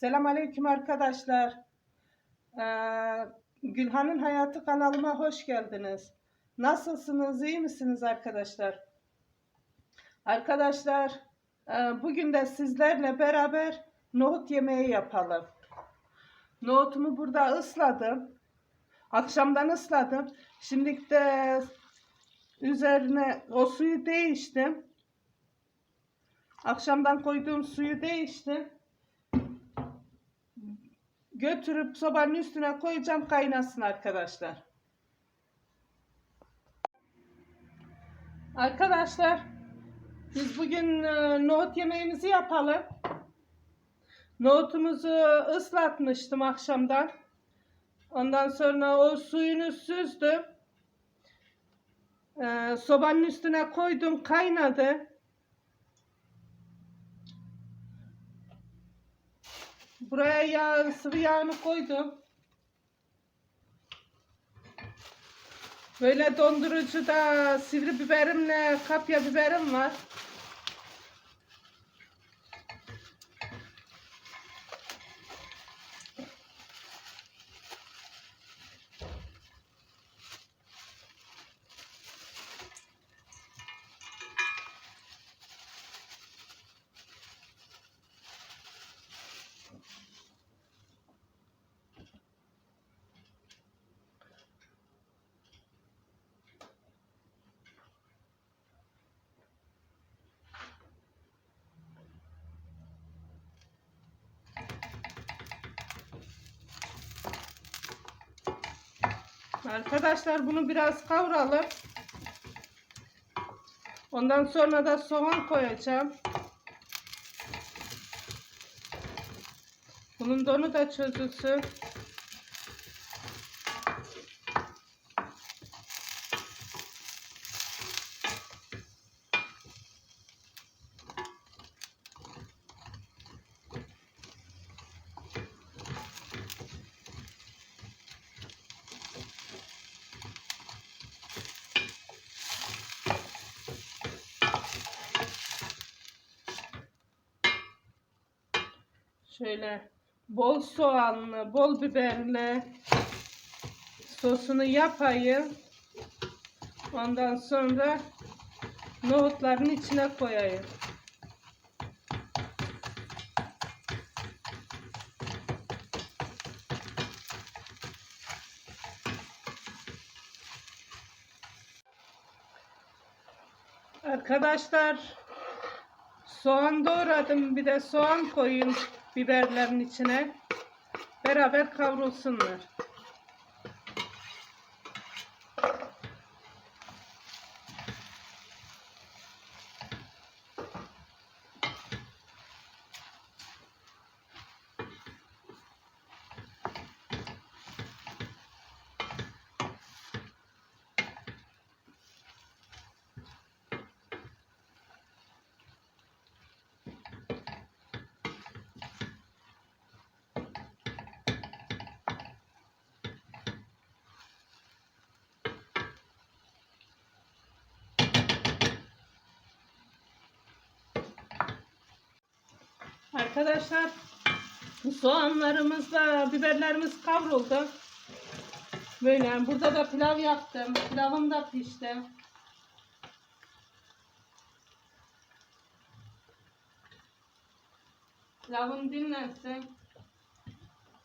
Selamünaleyküm arkadaşlar. Ee, Gülhan'ın Hayatı kanalıma hoş geldiniz. Nasılsınız? iyi misiniz arkadaşlar? Arkadaşlar, e, bugün de sizlerle beraber nohut yemeği yapalım. Nohutumu burada ısladım. Akşamdan ısladım. Şimdi de üzerine o suyu değiştim. Akşamdan koyduğum suyu değiştim götürüp sobanın üstüne koyacağım kaynasın arkadaşlar. Arkadaşlar biz bugün e, nohut yemeğimizi yapalım. Nohutumuzu ıslatmıştım akşamdan. Ondan sonra o suyunu süzdüm. E, sobanın üstüne koydum kaynadı. Buraya yağ, sıvı yağını koydum. Böyle dondurucuda sivri biberimle kapya biberim var. Arkadaşlar bunu biraz kavuralım. Ondan sonra da soğan koyacağım. Bunun donu da çözülsün. Şöyle bol soğanlı, bol biberli sosunu yapayım. Ondan sonra nohutların içine koyayım. Arkadaşlar soğan doğradım. Bir de soğan koyayım biberlerin içine. Beraber kavrulsunlar. Arkadaşlar soğanlarımız da biberlerimiz kavruldu. Böyle burada da pilav yaptım. Pilavım da pişti. Pilavım dinlensin.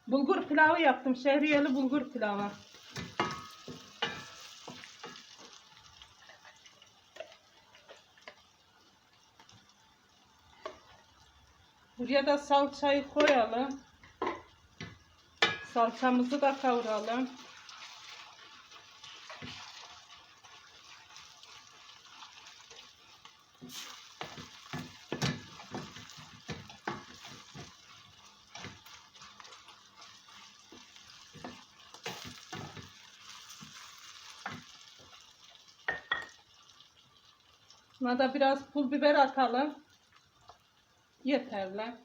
Bulgur pilavı yaptım. Şehriyeli bulgur pilavı. Buraya da salçayı koyalım. Salçamızı da kavuralım. Buna da biraz pul biber atalım yeterli.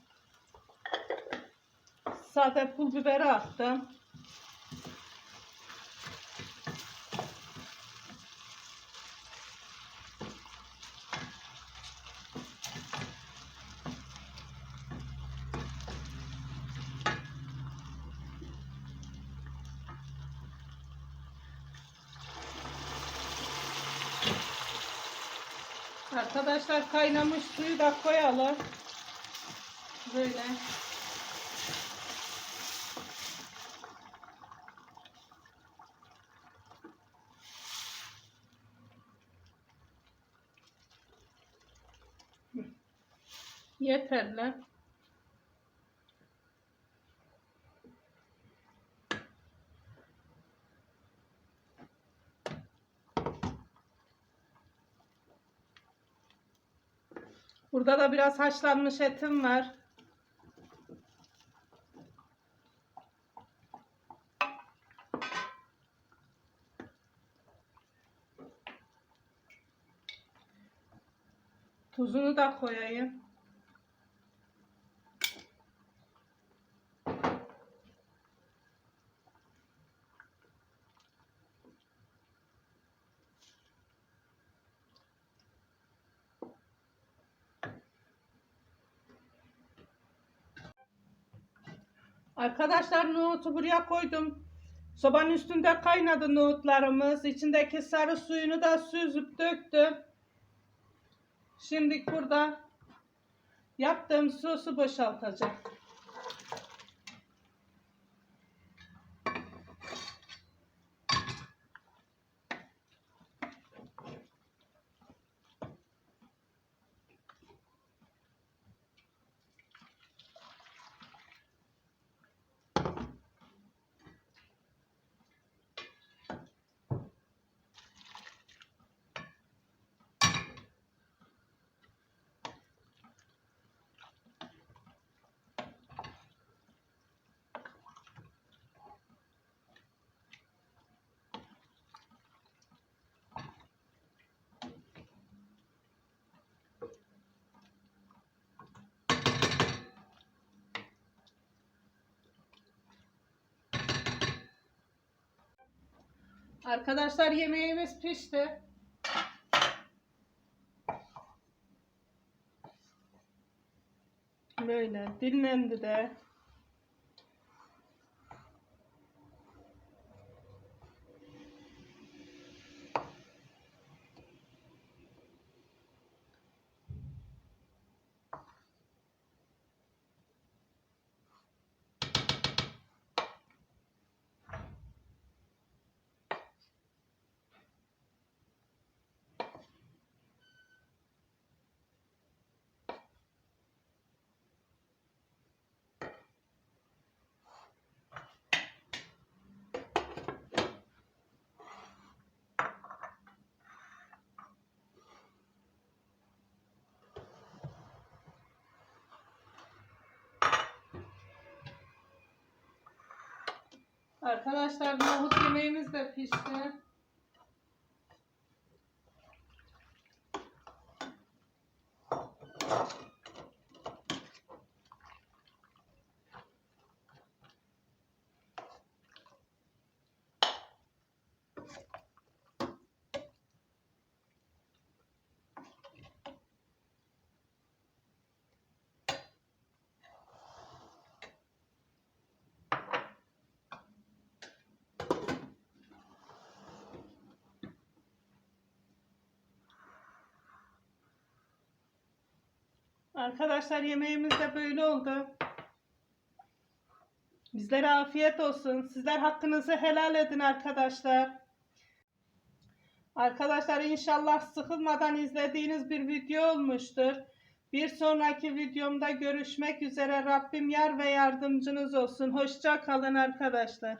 Sade pul biberi attım. Arkadaşlar kaynamış suyu da koyalım. Böyle. Yeterli. Burada da biraz haşlanmış etim var. Tuzunu da koyayım. Arkadaşlar nohutu buraya koydum. Sobanın üstünde kaynadı nohutlarımız. İçindeki sarı suyunu da süzüp döktüm. Şimdi burada yaptığım sosu boşaltacağım. Arkadaşlar yemeğimiz pişti. Böyle dinlendi de. Arkadaşlar nohut yemeğimiz de pişti. Arkadaşlar yemeğimiz de böyle oldu. Bizlere afiyet olsun. Sizler hakkınızı helal edin arkadaşlar. Arkadaşlar inşallah sıkılmadan izlediğiniz bir video olmuştur. Bir sonraki videomda görüşmek üzere. Rabbim yar ve yardımcınız olsun. Hoşça kalın arkadaşlar.